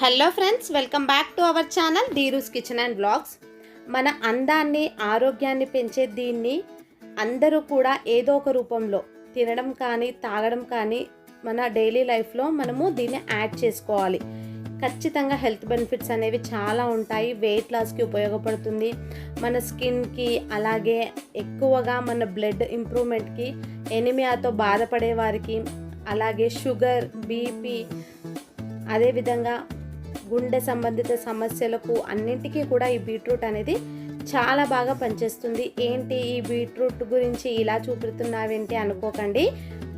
Hello friends welcome back to our channel Dheeru's kitchen and blogs. మన అందాన్ని ఆరోగ్యాన్ని పెంచే దీన్ని అందరూ కూడా ఏదో ఒక రూపంలో తినడం కానీ తాగడం కానీ మన డైలీ లైఫ్లో మనము దీన్ని యాడ్ చేసుకోవాలి. ఖచ్చితంగా హెల్త్ బెనిఫిట్స్ అనేవి చాలా ఉంటాయి. వెయిట్ లాస్కి ఉపయోగపడుతుంది. మన స్కిన్కి అలాగే ఎక్కువగా మన బ్లడ్ ఇంప్రూవ్మెంట్కి ఎనిమియాతో బాధపడే వారికి అలాగే షుగర్ బీపీ అదేవిధంగా గుండె సంబంధిత సమస్యలకు అన్నింటికీ కూడా ఈ బీట్రూట్ అనేది చాలా బాగా పనిచేస్తుంది. ఏంటి ఈ బీట్రూట్ గురించి ఇలా చూపుతున్నావేంటి అనుకోకండి.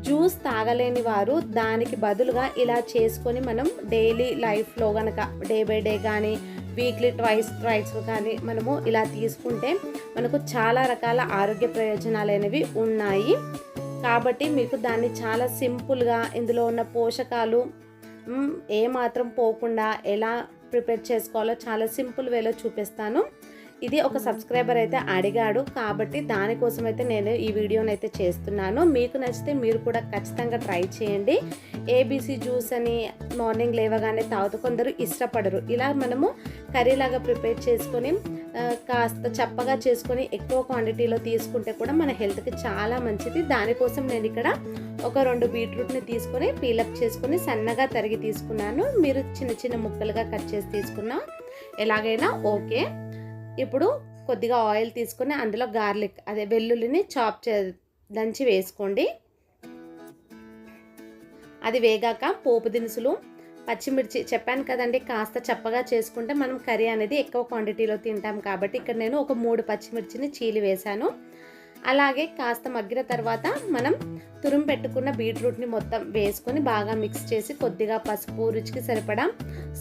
జ్యూస్ తాగలేని వారు దానికి బదులుగా ఇలా చేసుకొని మనం డైలీ లైఫ్లో కనుక డే బై డే కానీ వీక్లీ ట్వైస్ ట్రైస్ కానీ మనము ఇలా తీసుకుంటే మనకు చాలా రకాల ఆరోగ్య ప్రయోజనాలు అనేవి ఉన్నాయి. కాబట్టి మీకు దాన్ని చాలా సింపుల్గా ఇందులో ఉన్న పోషకాలు ఏమాత్రం ఏ మాత్రం పోకుండా ఎలా ప్రిపేర్ చేసుకోవాలో చాలా సింపుల్ వేలో చూపిస్తాను. ఇది ఒక సబ్స్క్రైబర్ అయితే అడిగాడు. కాబట్టి దానికోసం అయితే నేను ఈ వీడియోని అయితే చేస్తున్నాను. మీకు నచ్చితే మీరు కూడా ఖచ్చితంగా ట్రై చేయండి. ఏబీసీ జ్యూస్ అని మార్నింగ్ లేవగానే తాగుతూ కొందరు ఇష్టపడరు. ఇలా మనము కర్రీలాగా ప్రిపేర్ చేసుకొని కాస్త చప్పగా చేసుకొని ఎక్కువ క్వాంటిటీలో తీసుకుంటే కూడా మన హెల్త్కి చాలా మంచిది. దానికోసం నేను ఇక్కడ ఒక రెండు బీట్రూట్ని తీసుకొని పీలప్ చేసుకొని సన్నగా తరిగి తీసుకున్నాను. మీరు చిన్న చిన్న ముక్కలుగా కట్ చేసి తీసుకున్నా ఎలాగైనా ఓకే. ఇప్పుడు కొద్దిగా ఆయిల్ తీసుకొని అందులో గార్లిక్ అదే వెల్లుల్లిని చాప్ చే దంచి వేసుకోండి. అది వేగాక పోపు దినుసులు పచ్చిమిర్చి చెప్పాను కదండి కాస్త చప్పగా చేసుకుంటే మనం కర్రీ అనేది ఎక్కువ క్వాంటిటీలో తింటాం కాబట్టి ఇక్కడ నేను ఒక మూడు పచ్చిమిర్చిని చీలి వేశాను. అలాగే కాస్త మగ్గిన తర్వాత మనం తురుము పెట్టుకున్న బీట్రూట్ని మొత్తం వేసుకొని బాగా మిక్స్ చేసి కొద్దిగా పసుపు రుచికి సరిపడా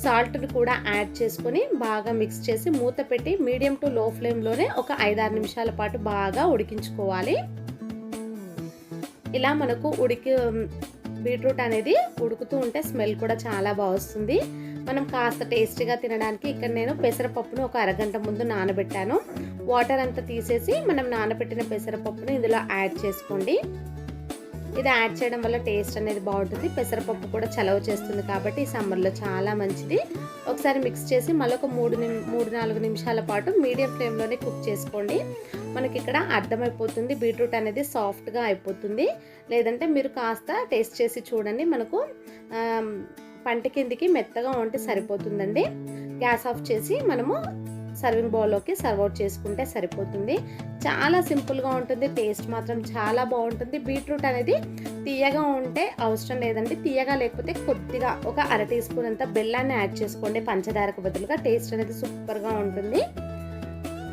సాల్ట్ని కూడా యాడ్ చేసుకొని బాగా మిక్స్ చేసి మూత పెట్టి మీడియం టు లో ఫ్లేమ్లోనే ఒక ఐదారు నిమిషాల పాటు బాగా ఉడికించుకోవాలి. ఇలా మనకు ఉడికి బీట్రూట్ అనేది ఉడుకుతూ ఉంటే స్మెల్ కూడా చాలా బాగా వస్తుంది. మనం కాస్త టేస్టీగా తినడానికి ఇక్కడ నేను పెసరపప్పును ఒక అరగంట ముందు నానబెట్టాను. వాటర్ అంతా తీసేసి మనం నానబెట్టిన పెసరపప్పును ఇందులో యాడ్ చేసుకోండి. ఇది యాడ్ చేయడం వల్ల టేస్ట్ అనేది బాగుంటుంది. పెసరపప్పు కూడా చలవ చేస్తుంది కాబట్టి ఈ సమ్మర్లో చాలా మంచిది. ఒకసారి మిక్స్ చేసి మళ్ళీ ఒక మూడు నిమి మూడు నాలుగు నిమిషాల పాటు మీడియం ఫ్లేమ్లోనే కుక్ చేసుకోండి. మనకి ఇక్కడ అర్థమైపోతుంది. బీట్రూట్ అనేది సాఫ్ట్గా అయిపోతుంది. లేదంటే మీరు కాస్త టేస్ట్ చేసి చూడండి. మనకు పంట కిందికి మెత్తగా ఉంటే సరిపోతుందండి. గ్యాస్ ఆఫ్ చేసి మనము సర్వింగ్ బౌల్లోకి సర్వ్ అవుట్ చేసుకుంటే సరిపోతుంది. చాలా సింపుల్గా ఉంటుంది. టేస్ట్ మాత్రం చాలా బాగుంటుంది. బీట్రూట్ అనేది తీయగా ఉంటే అవసరం లేదండి. తీయగా లేకపోతే కొద్దిగా ఒక అర టీ స్పూన్ అంత బెల్లాన్ని యాడ్ చేసుకోండి. పంచదారకు బదులుగా టేస్ట్ అనేది సూపర్గా ఉంటుంది.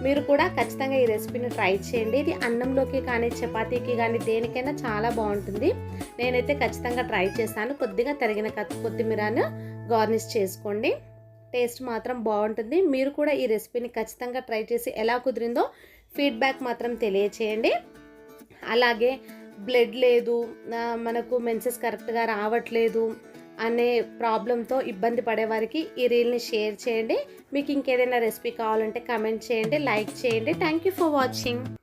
మీరు కూడా ఖచ్చితంగా ఈ రెసిపీని ట్రై చేయండి. ఇది అన్నంలోకి కానీ చపాతీకి కానీ దేనికైనా చాలా బాగుంటుంది. నేనైతే ఖచ్చితంగా ట్రై చేస్తాను కొద్దిగా తరిగిన కత్తి కొత్తిమీరను గార్నిష్ చేసుకోండి. టేస్ట్ మాత్రం బాగుంటుంది. మీరు కూడా ఈ రెసిపీని ఖచ్చితంగా ట్రై చేసి ఎలా కుదిరిందో ఫీడ్బ్యాక్ మాత్రం తెలియచేయండి. అలాగే బ్లడ్ లేదు మనకు మెన్సెస్ కరెక్ట్గా రావట్లేదు అనే ప్రాబ్లంతో ఇబ్బంది పడే వారికి ఈ రీల్ని షేర్ చేయండి. మీకు ఇంకేదైనా రెసిపీ కావాలంటే కమెంట్ చేయండి లైక్ చేయండి. Thank you for watching